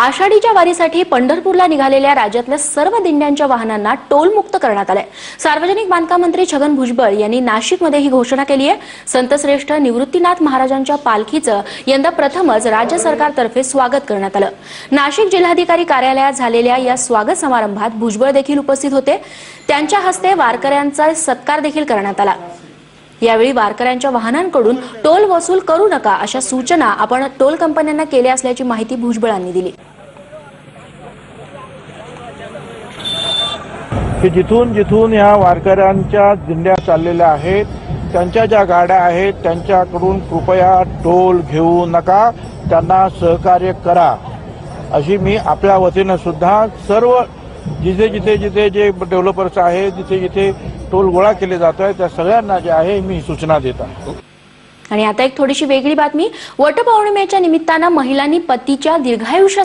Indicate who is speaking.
Speaker 1: आषाढीच्या वारीसाठी पंढरपूरला निघालेल्या राज्यातल्या सर्व दिंड्यांच्या वाहनांना टोलमुक्त करण्यात आलंय. सार्वजनिक बांधकाम मंत्री छगन भुजबळ यांनी नाशिकमध्ये ही घोषणा केली आहे. संतश्रेष्ठ निवृत्तीनाथ महाराजांच्या पालखीचं यंदा प्रथमच राज्य सरकारतर्फे स्वागत करण्यात आलं. नाशिक जिल्हाधिकारी कार्यालयात झालेल्या या स्वागत समारंभात भुजबळ देखील उपस्थित होते. त्यांच्या हस्ते वारकऱ्यांचा सत्कार देखील करण्यात आला. यावेळी वारकऱ्यांच्या वाहनांकडून टोल वसूल करू नका अशा सूचना आपण टोल कंपन्यांना केल्या असल्याची माहिती भुजबळांनी दिली.
Speaker 2: की जिथून जिथून या वारकऱ्यांच्या दिंड्या चाललेल्या आहेत त्यांच्या ज्या गाड्या आहेत त्यांच्याकडून कृपया टोल घेऊ नका त्यांना सहकार्य करा. अशी मी आपल्या वतीनं सुद्धा सर्व जिथे जिथे जिथे जे डेव्हलपर्स आहे जिथे जिथे टोल गोळा केले जात आहे त्या सगळ्यांना जे आहे मी सूचना देत आहे.
Speaker 1: आणि आता एक थोडीशी वेगळी बातमी. वटपौर्णिमेच्या निमित्तानं महिलांनी पतीच्या दीर्घायुष्या